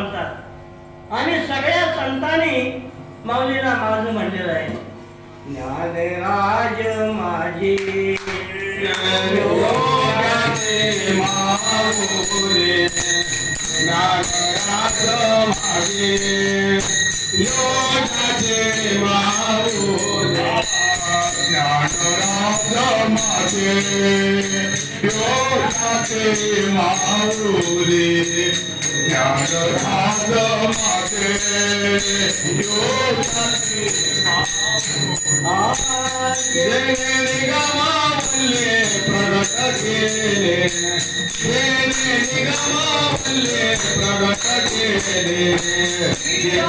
म्हणतात. आणि सगळ्या संतांनी माऊलीला माझं म्हणलेलं आहे. ज्ञानराज माझे ज्ञानराज माझे योगाचे माऊली ज्ञानराज माझे योगाचे माऊली ज्ञानराज माझे योगाचे जेणे निगमावल्ले प्रगट केले जेणे निगमावल्ले प्रगट केले जे जेणे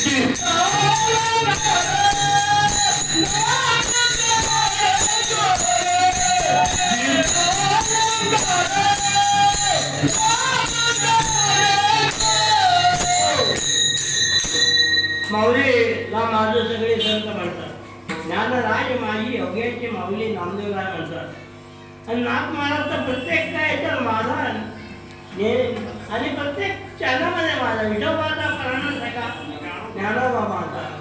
नामदेव राय म्हणतात. आणि नाथ महाराज तर प्रत्येक काय तर माझा हे आणि प्रत्येक चरणामध्ये माझा विठोबाचा प्राण का? ज्ञानोबा माझा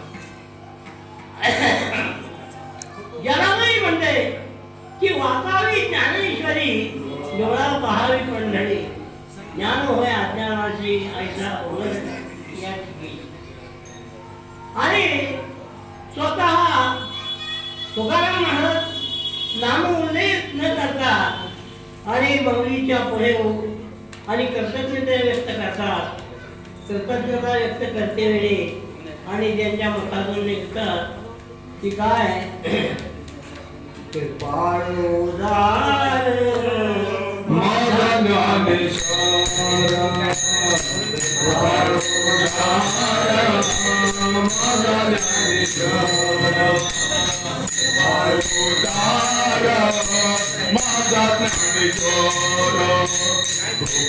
आणि मौलीच्या पुढे आणि कृतज्ञता व्यक्त करतात. कृतज्ञता व्यक्त करते वेळी आणि ज्यांच्या मुखातून निघतात. की काय? कृपाळोदार माझा ज्ञानेश्वर माझा ज्ञानेश्वर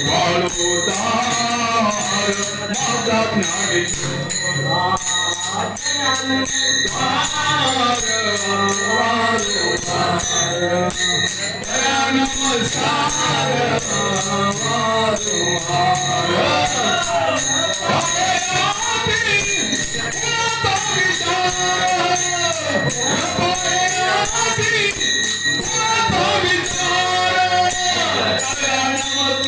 बाळोदार माझा ज्ञानेश्वर बाळोदार माझा ज्ञानेश्वर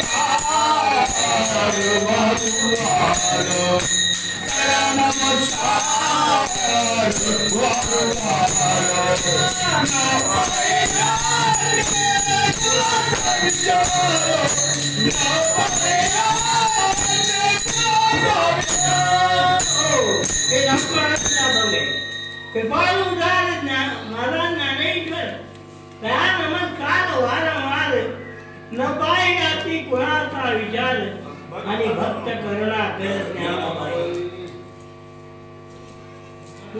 हे लक्ष्मणाचा अभंग उदार ज्ञान मला ज्ञानेश्वर त्या नमस्कार वारंवार न पाय जाती कुणाचा विचार आणि भक्त करुणा कर ज्ञानाबाई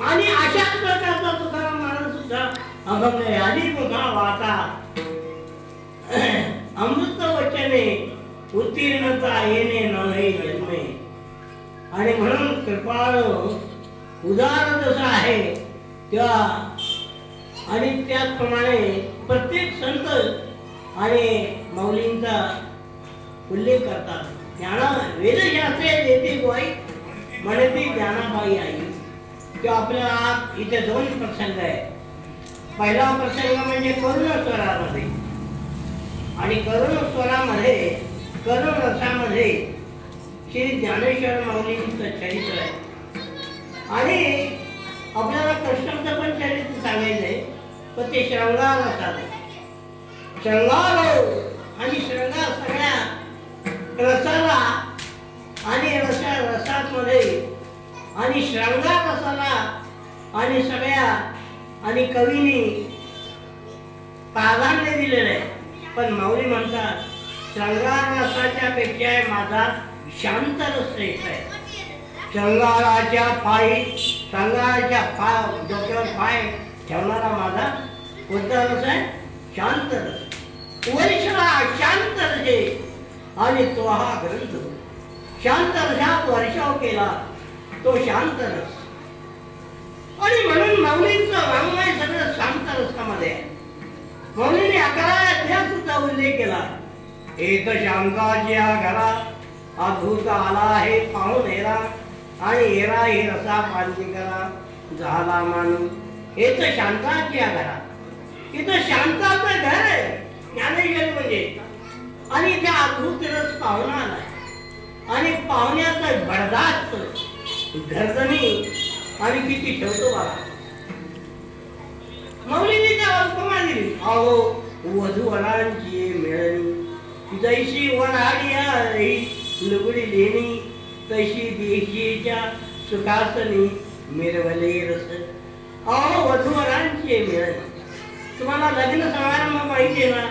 आणि अशाच प्रकारचा तुकाराम महाराज सुद्धा अभंग आहे आधी वाचा. अमृत वचने उत्तीर्णता येणे नाही जन्मे. आणि म्हणून कृपाळ उदार जसं आहे तेव्हा आणि त्याचप्रमाणे प्रत्येक संत आणि माऊलींचा उल्लेख करतात. ज्ञाना वेदशास्त्रे देते गोई म्हणते ज्ञानाबाई आई. किंवा आपल्या आज इथे दोन प्रसंग आहे पहिला प्रसंग म्हणजे करुणस्वरामध्ये आणि करुणस्वरामध्ये करुण रसामध्ये श्री ज्ञानेश्वर माऊलींचं चरित्र आहे. आणि आपल्याला कृष्णाचं पण चरित्र सांगायचं आहे पण ते श्रंगार असतात आहे. हो, आणि श्रंगार सगळ्या रसाला आणि रसा रसामध्ये. आणि श्रंगार रसाला आणि सगळ्या आणि कवीनी प्राधान्य दिलेलं आहे. पण माऊली म्हणतात श्रंगार रसाच्या पेक्षा माझा शांत रस श्रेष्ठ आहे. चंगाराच्या पायी चंगाराच्या पा डोक्यावर पाय ठेवणारा माझा कोणता रस आहे? शांत रस. वर्षा शांत रसे. आणि तो हा ग्रंथ. शांत रसात वर्षाव केला. तो शांत रस. आणि म्हणून माऊलींचं वाङ्मय सगळं शांत रसामध्ये आहे. मौलीने अकरा अध्याय सुद्धा उल्लेख केला. एक शांताच्या घरात अद्भुत आला आहे पाहून हेरा आणि हेरा हे रसा करा झाला माणूस हे तर शांताच्या घरा इथं शांताचं घर आहे. ज्ञानेश्वर म्हणजे. आणि इथे अद्भुत रस पाहुणा आलाय. आणि पाहुण्याचं भडदास्त गर्दनी आणि किती ठेवतो बाबा. मौलीने त्या उपमा दिली. अहो वधू वरांची मिळणी. जैशी वराडी लुगडी लेणी. तशी देशीच्या सुखासनी मिरवले रस. अहो वधू वरांची तुम्हाला लग्न समारंभ माहिती ना?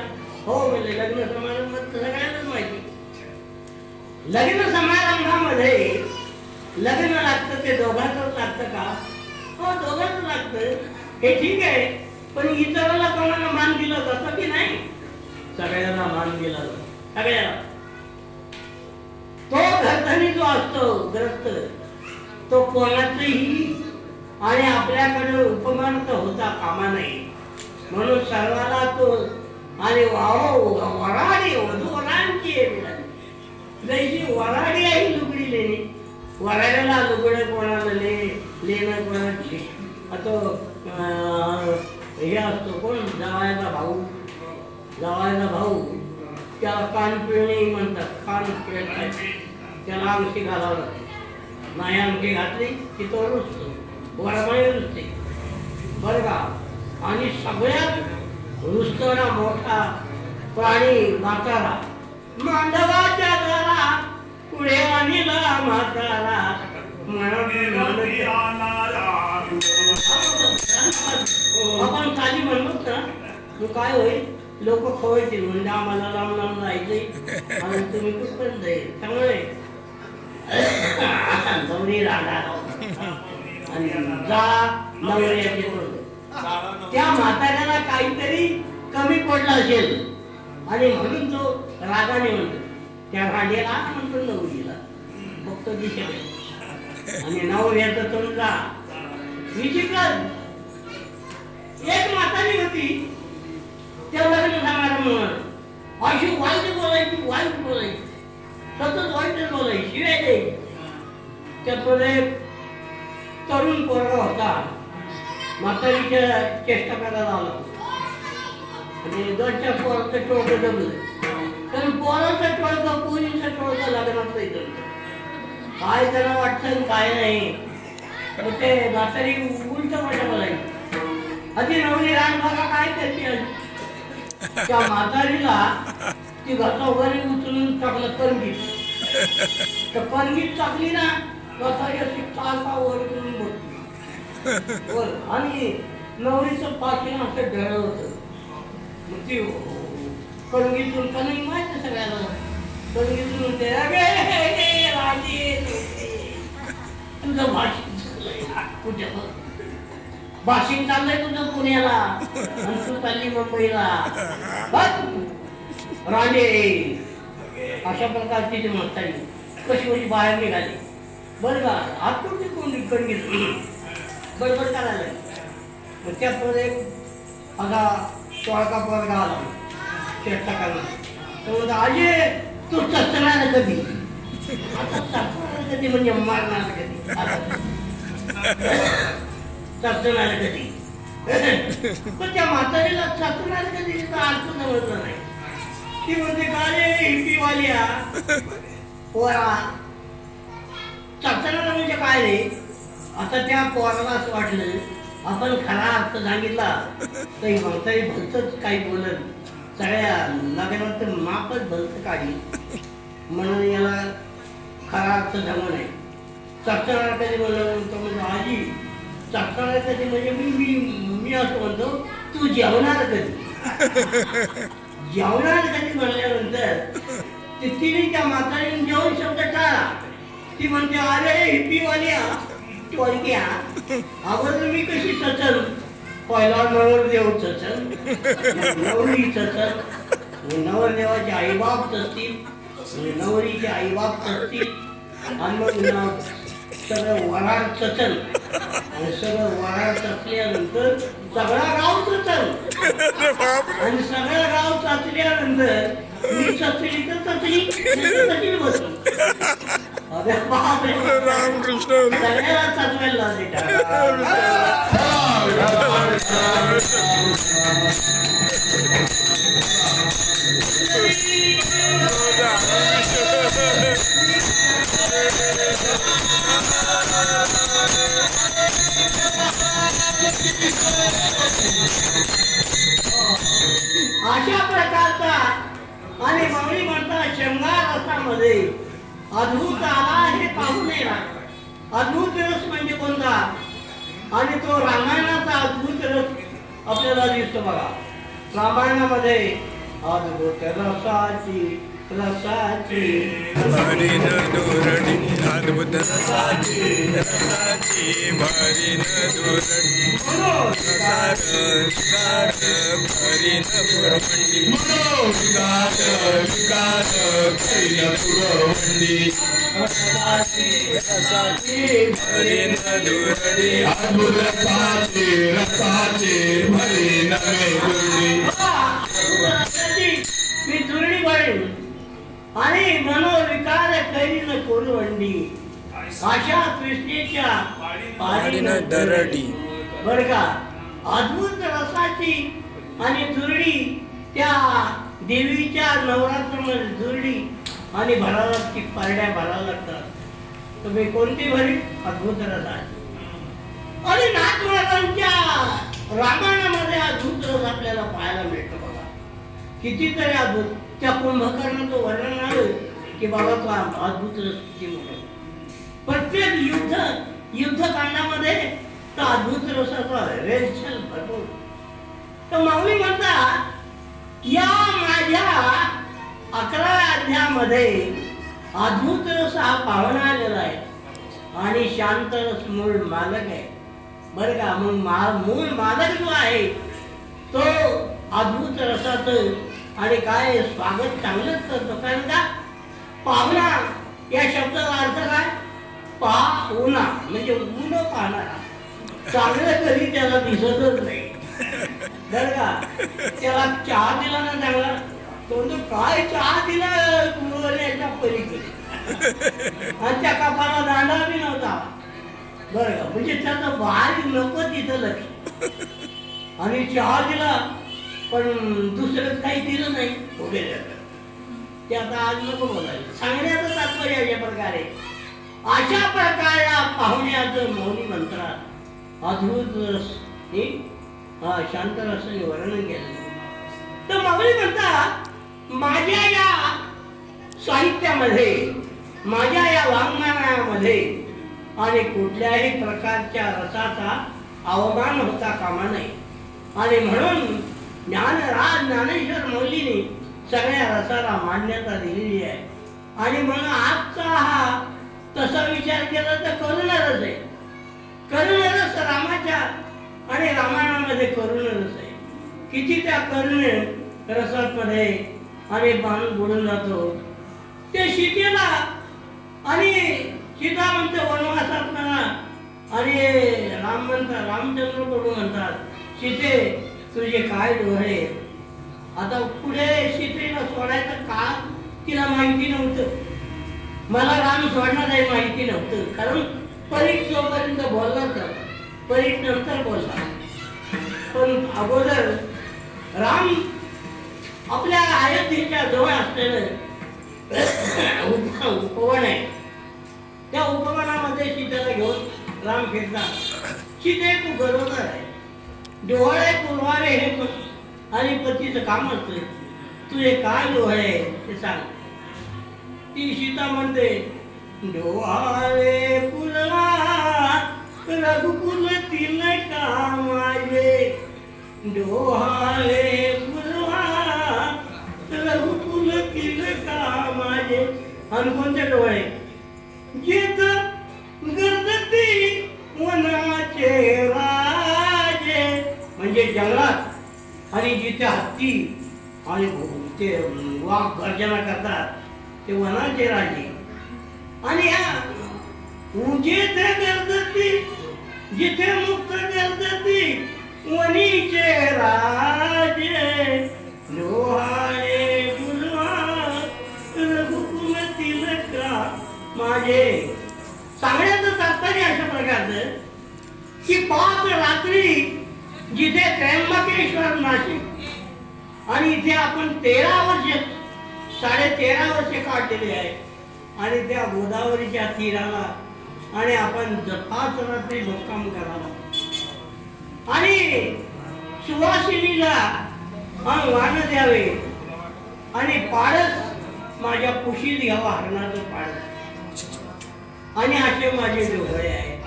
हो म्हणजे लग्न समारंभ सगळ्यांनाच माहिती. लग्न समारंभामध्ये लग्न लागतं ते दोघांचंच लागतं का? हो दोघांच लागतं. हे ठीक आहे पण इतराला कोणाला मान दिलं जातं की नाही? सगळ्यांना मान दिला जातो. सगळ्याला तो जो असतो ग्रस्त. तो कोणाचंही आणि आपल्याकडे उपमान तर होता कामा नाही म्हणून सर्वाला तो आणि वाहो वराडी वधू वरांची आहे वराडी आहे लुगडी लेणी वराड्याला लुगडं कोणाला ले लेणं कोणाची? आता हे असतो कोण? जावायचा भाऊ. जावायचा भाऊ. त्या कानपिळणी म्हणतात कान पिळतात त्याला अंगठी घालावं लागते. नाही अंगठी घातली की तो रुसतो वरमाई रुसते बरं का? आणि सगळ्यात रुसताना मोठा प्राणी म्हातारा. मांडवाच्या घरा पुढे आणला म्हातारा. आपण खाली म्हणत ना मग काय होईल? लोक खवळतील म्हणजे आम्हाला लांब लांब जायचंय. आणि तुम्ही कुठपर्यंत जाईल? त्यामुळे नवरी राधा आणि जा त्या म्हाताऱ्याला काहीतरी कमी पडलं असेल. आणि म्हणून तो रागाने म्हणतो. त्या रांडेला म्हणतो नवरीला फक्त दिशा. आणि नवऱ्याचं तुमचा जा. विचित्र. एक म्हातारी होती. त्या लग्न समारंभ अशी वाईट बोलायची वाईट बोलायची. सतत वाईटच मला शिवाय दे त्यातून एक तरुण पोरगा होता. म्हातारीच्या चेष्टा करायला आला आणि दोनच्या पोराचं टोळकं जमलं. तर पोराचं टोळकं पोरीचं टोळकं लग्नात नाही काय त्यांना वाटतं काय नाही. मग ते म्हातारी उलट म्हणजे बोलायची आधी नवरी रान बघा काय करते? त्या म्हातारीला ती घरचा वगैरे उचलून टाकलं कणगीत तर कणगीत टाकली ना म्हातारी अशी चालता वर करून बसली. वर आणि नवरीचं पाकिन असं ढळ होतं. मग ती कणगीतून कणगी माहिती सगळ्याला कणगीतून म्हणते "अगे, राजे, तुझं भाषण कुठे? भाषण चाललंय तुझं पुण्याला. आणि तू चालली मुंबईला. राणे अशा प्रकारची ती म्हातारी कशी कशी बाहेर निघाली. बरं का? आतून ती कोण इकडे गेली बडबड करायला मग त्यात एक असा टोळका पोरगा आला चेष्टा करणार तो म्हणतो आजे तू चचणार कधी? कधी? म्हणजे मारणार कधी? चचणार कधी? पण त्या म्हातारीला चचणार कधी? अर्थ समजला नाही. ती म्हणते का रे हिप्पीवालिया पोरा चचणार म्हणजे काय रे? आता त्या पोराला असं वाटलं आपण खरा अर्थ सांगितला तर ही भलतच काही बोलत सगळ्या लग्नात मापच भलत काढी म्हणून याला खरा अर्थ जमा नाही चकचणार कधी म्हणलं तो म्हणजे आजी चकचणार कधी म्हणजे मी मी मी असं म्हणतो तू जेवणार कधी? जेवणार कधी म्हणल्यानंतर तिने त्या म्हातारीने जेवण शब्द टाळा ती म्हणते अरे हिप्पीवाल्या टोलक्या अगोदर मी कशी चचल? पहिला नवर देव चचल नवरी चचल नवरदेवाचे आईबाप चचतील नवरीचे आईबाप चचतील आणि मग सगळं वराड चचल. आणि सगळं वराड चचल्यानंतर सगळा गाव चचल आणि सगळं गाव चाचल्यानंतर मी चचली तर चचली चचली बसली अरे बापरे रामकृष्ण. सगळ्याला चाचवायला टाका. रे अद्भुत रसाची रसाची. भरीन दुरडी अद्भुत रसाची रसाची. भरीन दुरडी सार सार भरीन पुरवंडी मनोविकास विकास करीन पुरवंडी रसाची भरीन दुरडी अद्भुत रसाची रसाची भरी नवे गुरुडी मी दुरडी आणि मनोविकार करीन कोरवंडी अशा कृष्णेच्या दरडी. बर का? अद्भुत रसाची आणि दुरडी त्या देवीच्या नवरात्रमध्ये दुरडी आणि भराला ती पारड्या भरायला लागतात. तुम्ही कोणती भरी अद्भुत रसाची. आणि नाथमहाराजांच्या रामायणामध्ये अद्भुत रस आपल्याला पाहायला मिळतो. कितीतरी अद्भुत. त्या कुंभकर्णाचं वर्णन आलं की बाबा तो अद्भुत रस म्हणून. प्रत्येक युद्ध युद्धकांडामध्ये तर अद्भुत रसाचा रेलचल भरपूर. तर माऊली म्हणतात या माझ्या अकरा अध्यामध्ये अद्भुत रस हा पाहुणा आलेला आहे. आणि शांत रस मूळ मालक आहे. बरं का? मग मा मूळ मालक जो आहे तो अद्भुत रसाचं आणि काय स्वागत चांगलंच करतो. कारण का? पाहुणा या शब्दाचा अर्थ काय? पाहुणा म्हणजे ऊन पाहणारा. चांगलं कधी त्याला दिसतच नाही. बर का? त्याला चहा दिला ना चांगला? तो म्हणतो काय चहा दिला याच्या पलीकडे? आणि त्या कपाला दांडा बी नव्हता. बरं का? म्हणजे त्याचं बाहेर नको तिथं लक्ष. आणि चहा दिला पण दुसरं काही दिलं नाही वगैरे. ते आता आज नको बोलायला. सांगण्याचं तात्पर्य अशा प्रकारे. अशा प्रकारे पाहुण्याचं मौनी मंत्रात अद्भुत हे शांत रसाने वर्णन केलं. तर माऊली म्हणतात माझ्या या साहित्यामध्ये माझ्या या वाङ्मयामध्ये आणि कुठल्याही प्रकारच्या रसाचा अवमान होता कामा नये. आणि म्हणून ज्ञानराज ज्ञानेश्वर मौलीने सगळ्या रसाला मान्यता दिलेली आहे. आणि म्हणून आजचा हा तसा विचार केला तर करुणरस आहे. करुणरस रामाच्या आणि रामायणामध्ये करुणरस आहे. किती त्या करुण रसामध्ये आणि बाण बुडून जातो. ते सीतेला आणि सीता म्हणते वनवासात ना आणि राम म्हणतात रामचंद्र प्रभू म्हणतात सीते तुझे काय डोळे? आता पुढे सीतेला सोडायचं का? तिला माहिती नव्हतं. मला राम सोडणार आहे माहिती नव्हतं. कारण परीक्ष जोपर्यंत बोलला तर परीख नंतर बोलला पण अगोदर राम आपल्या अयोध्येच्या जवळ असलेलं उपवन आहे. त्या उपवनामध्ये सीतेला घेऊन राम फिरतात सीते तू गरोदर आहे. डोळे पुरवारे हे पण आणि पतीचं काम असतं तुझे काय डोळे ते सांग ती सीता म्हणते डोहाळे पुरवा रघुकुल तिल का माझे डोहाळे पुरवा रघुकुल तिल का माझे आणि कोणते डोळे जित गर्दती मनाचे म्हणजे जंगलात आणि जिथे हत्ती आणि ते वाघ गर्जना करतात ते वनाचे राजे. आणि या जिथे गर्दती जिथे मुक्त गर्दती वनीचे राजे. लोहाळे गुलवा रघुकुल तिलका माझे सांगण्याचं तात्पर्य अशा प्रकारचं की पाच रात्री जिथे त्र्यंबकेश्वर नाशिक. आणि इथे आपण तेरा वर्ष साडे तेरा वर्ष काढलेली आहे. आणि त्या गोदावरीच्या तीराला आणि आपण ज- पाच रात्री मुक्काम करावा. आणि सुवासिनीला हा वाण द्यावे. आणि पाडस माझ्या कुशीत घ्यावा हरणाचं पाडस. आणि असे माझे डोळे आहेत.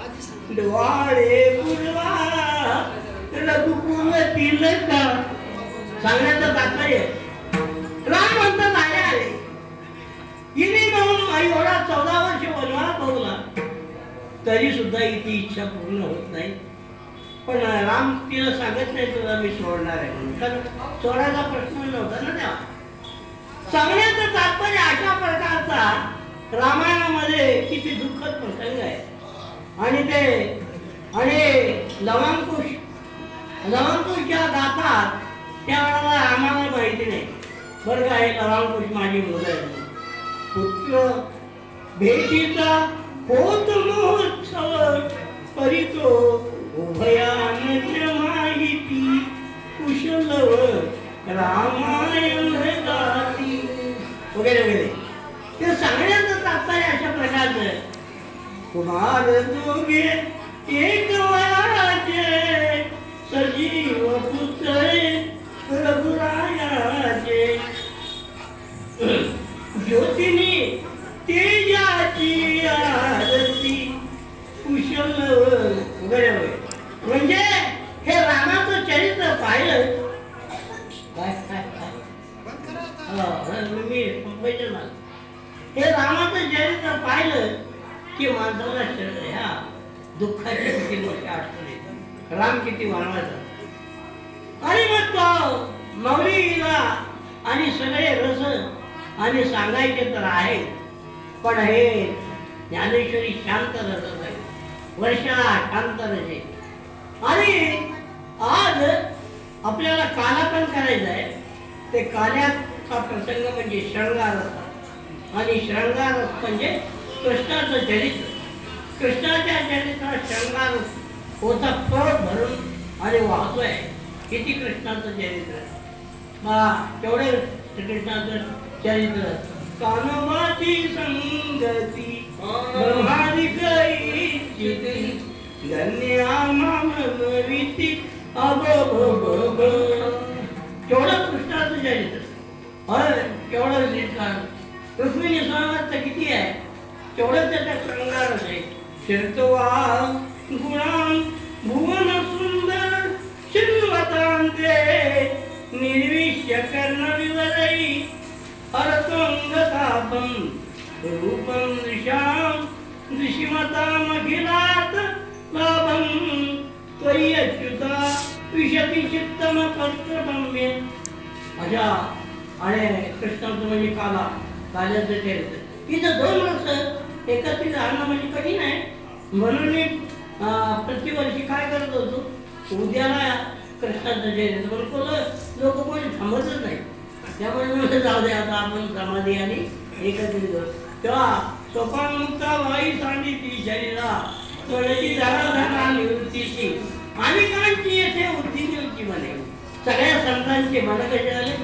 डोळे गुरवा रघुकुल का? सांगण्याचं तात्पर्य राम म्हणतात आले आले हिने म्हणून आई एवढा चौदा वर्ष वनवास बघला तरी सुद्धा इथे इच्छा पूर्ण होत नाही. पण राम तिला सांगत नाही तुला मी सोडणार आहे म्हणून. कारण सोडायचा प्रश्न नव्हता ना तेव्हा. सांगण्याचं तात्पर्य अशा प्रकारचा रामायणामध्ये किती दुःखद प्रसंग आहे. आणि ते आणि लवांकुश लवांकुशच्या त्या त्यावेळेला आम्हाला माहिती नाही. बरं का हे लवांकुश माझी मुलं आहे पुत्र भेटीचा होत महोत्सव करीतो. उभयानंद माहिती कुशलव रामायण गाती. वगैरे वगैरे. ते सांगण्याचं तात्पर्य अशा प्रकारचं कुमार दोघे एक वयाचे सजीव पुत्र रघुरायाचे ज्योतिनी तेजाची आरती कुशल म्हणजे हे रामाचं चरित्र पाहिलं मी मुंबईचं हे रामाचं चरित्र पाहिलं की माणसाला शर- ह्या दुःखाची मोठी येते राम किती वाढवायचा. आणि मग तो मौलीला आणि सगळे रस आणि सांगायचे तर आहे. पण हे ज्ञानेश्वरी शांत रसच आहे. वर्षा शांत रसे आणि आज आपल्याला काला पण करायचं आहे. ते काल्याचा प्रसंग म्हणजे शृंगार आणि शृंगार म्हणजे कृष्णाचं चरित्र कृष्णाच्या चरित्रात शृंगार रस होता भरून आणि वाहतोय किती कृष्णाचं चरित्र. मला तेवढे श्रीकृष्णाचं चरित्र. कानमाची संगती ब्रह्मादिक धन्य केवढं कृष्णाचं चरित्र. केवढं किती आहे? तेवढं त्याचा श्रंगार आहे? शिरतवा गुणां भुवन सुंदर शिल्वतांते निर्विश्य कर्ण विवरई हरतोंगतापं रूपं दृशां दृशिमतामखिलात् लाभं। त्वयि अच्युता विशति चित्तमपत्रम्य अशा आणि कृष्णाचं म्हणजे काला काल्याचं चरित्र. इथं दोन वर्ष एकत्रित आणणं म्हणजे कठीण आहे. म्हणून मी प्रतिवर्षी काय करत होतो? उद्याला कृष्णाचं चरित्र पण लोक कोणी थांबतच नाही. त्यामुळे म्हणलं जाऊ दे आता आपण समाधी आणि एकत्रित करू तेव्हा सोपान मुक्ता वाई सांगितली शरीरा तोडची धारा धारा निवृत्तीची अनेकांची येथे निवृत्ती म्हणे. सगळ्या संतांचे मन कसे झाले?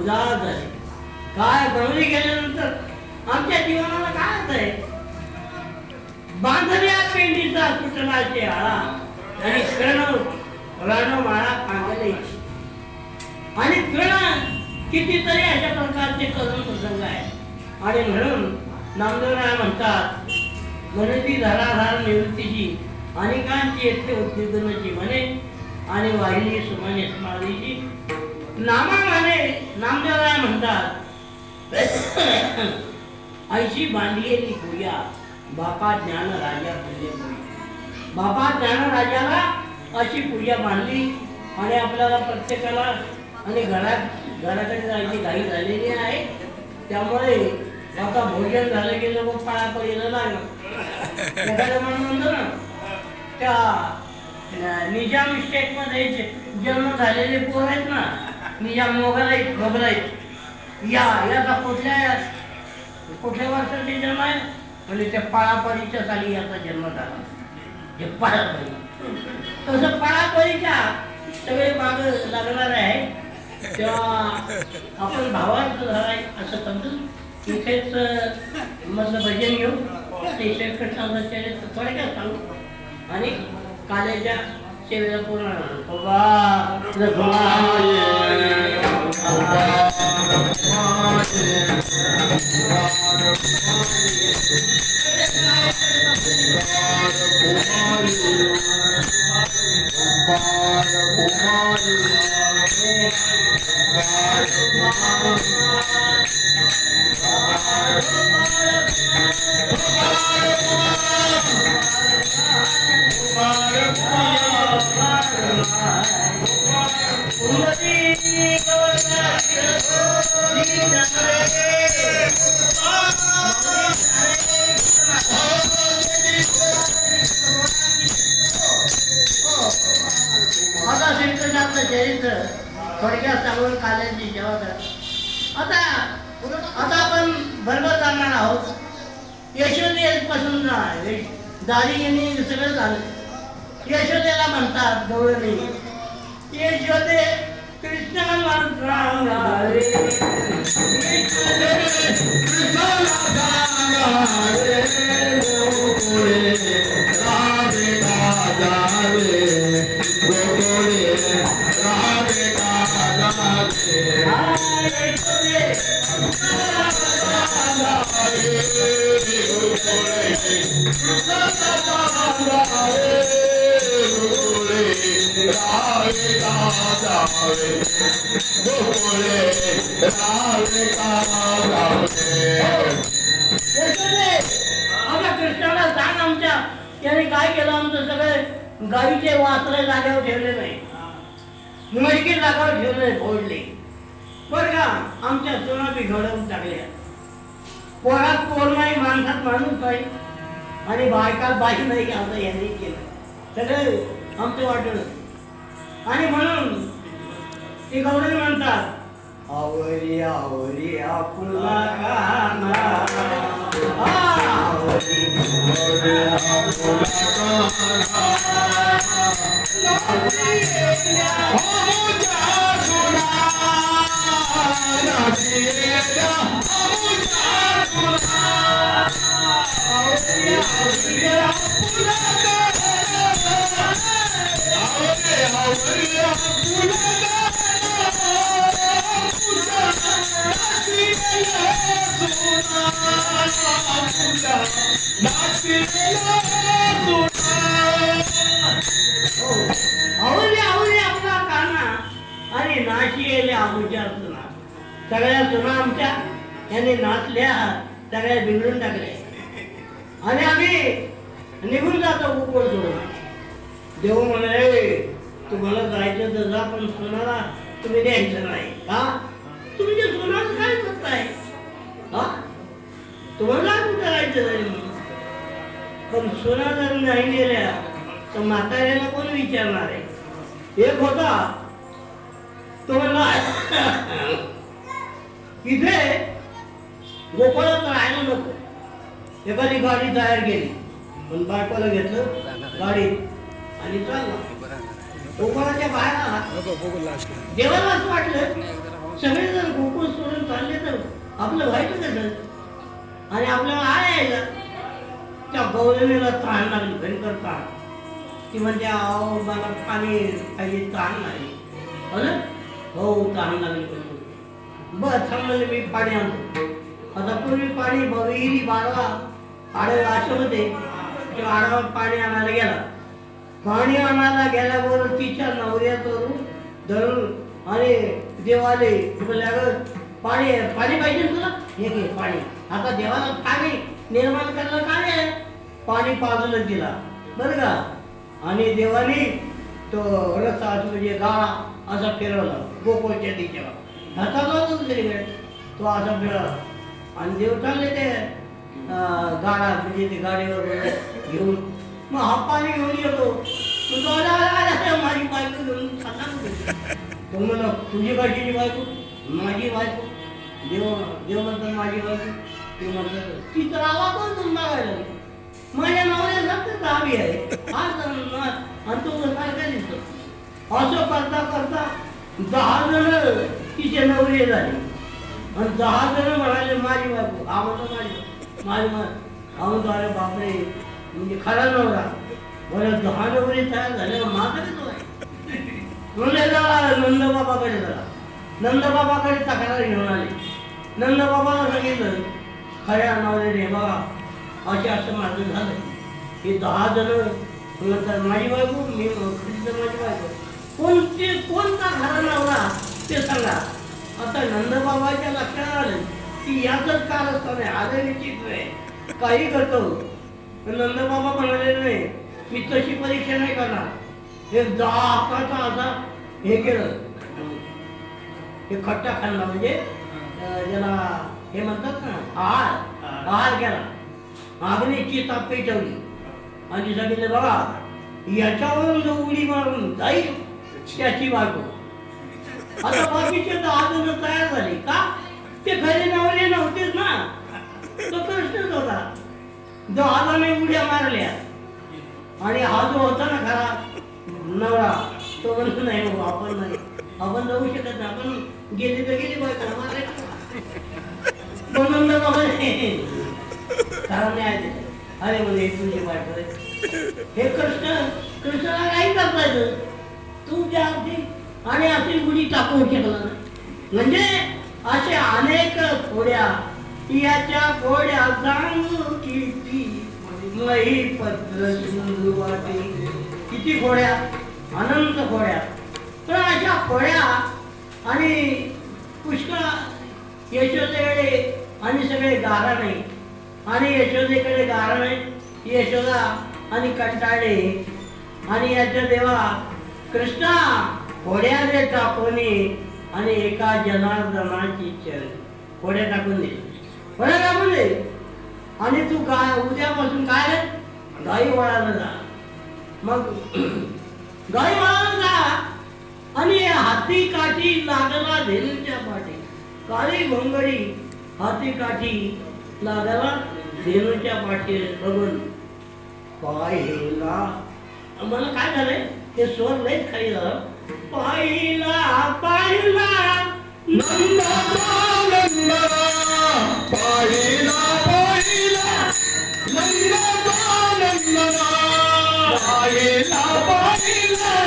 उदार झाले. काय बनवली गेल्यानंतर आमच्या जीवनाला काय अर्थ आहे? बांधल्या पेंडीचा सुटणाचे आळा आणि कर्ण रणमाळा कांगल्याची आणि तृण कितीतरी अशा प्रकारचे करून प्रसंग आहे आणि म्हणून नामदेवराय म्हणतात गणती धाराधार निवृत्तीची अनेकांची येथे उद्योजनाची म्हणे आणि वाहिली सुमने स्मारीची नामा म्हणे नामदेवराय म्हणतात ऐशी बांधलेली गुया बापा ज्ञान राजा पूजे बापा ज्ञान राजाला अशी पूजा मानली आणि आपल्याला प्रत्येकाला आणि घरात घराकडे जायची घाई झालेली आहे. त्यामुळे आता भोजन झालं की लोक पळापळीला लागलं एखादं म्हणून म्हणतो ना त्या निजाम स्टेटमध्ये जन्म झालेले पोर आहेत ना निजाम मोगलाईत घबराईत या याचा कुठल्या कुठल्या वर्षाचे जन्म आहे? म्हणजे त्या पळापळीच्या साली याचा जन्म झाला. हे पळापळी. तसं पळापळीच्या सगळे माग लागणार आहे. तेव्हा आपण भावार्थ झालाय असं समजून इथेच मधलं भजन घेऊ. ते शेखर थोडक्यात सांगू. आणि कालेच्या सेवेला पूर्ण बाबा Oh, my God. थोडक्यात सांगून काल्याची जेव्हा आता आता आपण बरोबर जाणार आहोत. यशोदेपासून दारी दाढी यांनी सगळं झालं. यशोदेला म्हणतात गौरवी. यशोदे कृष्ण यशोदे आता कृष्णाला सांग आमच्या. याने काय केलं? आमचं सगळे गाईचे वासरे जागेवर ठेवले नाही. मडकी जागावर ठेवले फोडले. बर का आमच्या सुना बिघडवून टाकल्या पोरात पोर नाही माणसात माणूस नाही. आणि बायकात बाई नाही असं यांनी केलं. सगळं आमचं वाटलं. आणि म्हणून ती गौरी म्हणतात आवरी आवरी आपुला गाना आवरी आवडले आवडले आपला काना आणि नाशी येले आमच्या सुना सगळ्या सुना आमच्या ह्याने नाचल्या सगळ्या बिघडून टाकल्या. आणि आम्ही निघून जातो उकोळ सोडून. देऊ म्हणे तुम्हाला जायचं तर जा पण सोनाला तुम्ही द्यायचं नाही. का तुमच्या सोनाचं काय करताय हा? तुम्हाला कुठं राहायचं नाही पण सोना जर नाही गेल्या तर म्हाताऱ्याला कोण विचारणार आहे? एक होता. तो म्हणला इथे गोकुळात राहायला नको. एखादी गाडी तयार केली पण बायकोला घेतलं गाडी. आणि चालला. गोपाळाच्या बाहेर आला. देवाला असं वाटलं. सगळेजण गोकुळ सोडून चालले तर आपलं व्हायचं कसं? आणि आपल्याला आळ यायला. त्या गौरवीला ताण लागली भयंकर ताण ती म्हणते अहो मला पाणी काही ताण नाही. हो ना हो ताण लागली. बस थांबले मी पाणी आणतो. आता पूर्वी पाणी विहिरी बारवा आडवे असे होते तो आडवा पाणी आणायला गेला. पाणी आणायला गेल्याबरोबर तिच्या नवऱ्याचं धरून आणि देवाले म्हणले, "अगं, पाणी पाणी पाहिजे तुला? हे घे पाणी. आता देवाला पाणी निर्माण करायला काय आहे? पाणी पाजलं तिला बरं का? आणि देवाने तो रस्ता म्हणजे गाळा असा फिरवला गोकुळच्या तिच्यावर. हाताला गेले तो असा फिरवला. आणि देव चालले ते गाडा म्हणजे ते गाडीवर घेऊन. मग हा पाणी घेऊन येतो. तो आला, आला, आला, माझी बायको घेऊन चालला तो म्हणलं तुझी कशीची बायको? माझी बायको. देव देव म्हणतात माझी बायको. ते म्हणतात ती तर आवाजच मागायला लागली. माझ्या नावाने लागतं दहावी आहे. आज आणि तो सारखा दिसतो असं करता करता दहा जण तिचे नवरे झाले. आणि दहा जण म्हणाले माझी बाबू आम्हाला माझी माझी मा अरे बापरे म्हणजे खरा नवरा. बरं दहा नवरे तयार झाले माझं कसं आहे म्हणले जा नंदबाबाकडे जरा नंदबाबाकडे तक्रार घेऊन आले. नंदबाबाला सांगितलं खऱ्या नवरे रे बाबा असे असं माझं झालं. हे दहा जण तर माझी बायको मी खरी तर माझी बायको कोणते कोणता खरा नवरा ते सांगा. आता नंदबाबाच्या लक्षात आलं की याचंच कारस्थान आहे. आलं निश्चित नाही काही करतो. नंदबाबा म्हणाले नाही मी तशी परीक्षा नाही करणार. हे दहा हक्काचा असा हे केलं. हे खट्टा खाल्ला म्हणजे ज्याला हे म्हणतात ना आहार. आहार केला. अग्नीची ताप पेटवली आणि सांगितलं बघा याच्यावरून जो उडी मारून जाईल त्याची बायको आता बाकीचे तर जण तयार झाले का? ते खरे नवले नव्हतेच ना? तो कृष्णच होता. दहा जण उड्या मारल्या. आणि हा जो होता ना खरा नवरा तो म्हणतो नाही बाबा आपण नाही. आपण जाऊ शकत नाही. आपण गेली तर गेली बायका मारायला म्हणून बाबा नाही. कारण नाही आहे अरे म्हणजे तुझे बायको आहे. हे कृष्ण कृष्णाला काही करता येतं तू ज्या अगदी आणि अशी गुढी टाकू शकला म्हणजे असे अनेक थोड्या याच्या गोड्या सांगू किती मही पत्र वाटे. किती घोड्या? अनंत घोड्या. तर अशा फोड्या आणि पुष्कळ यशोदेकडे आणि सगळे गाराणे. आणि यशोदेकडे गारा नाही यशोदा आणि कंटाळे. आणि याच्या देवा कृष्णा खोड्या दे टाकून आणि एका जनार्दनाची चरण होड्या टाकून दे. होड्या टाकून दे. आणि तू काय उद्यापासून काय रे? गाई वळाला जा. मग गाई वळाला जा आणि हाती काठी लागला धेनूच्या पाठी. काळी भोंगडी हाती काठी लागला धेनूच्या पाठी बघून. पाहिला. मला काय झालंय? ते स्वर लयच खाली पाहिला पाहिला नंदना पाहिला पाहिला पाहिला पाहिला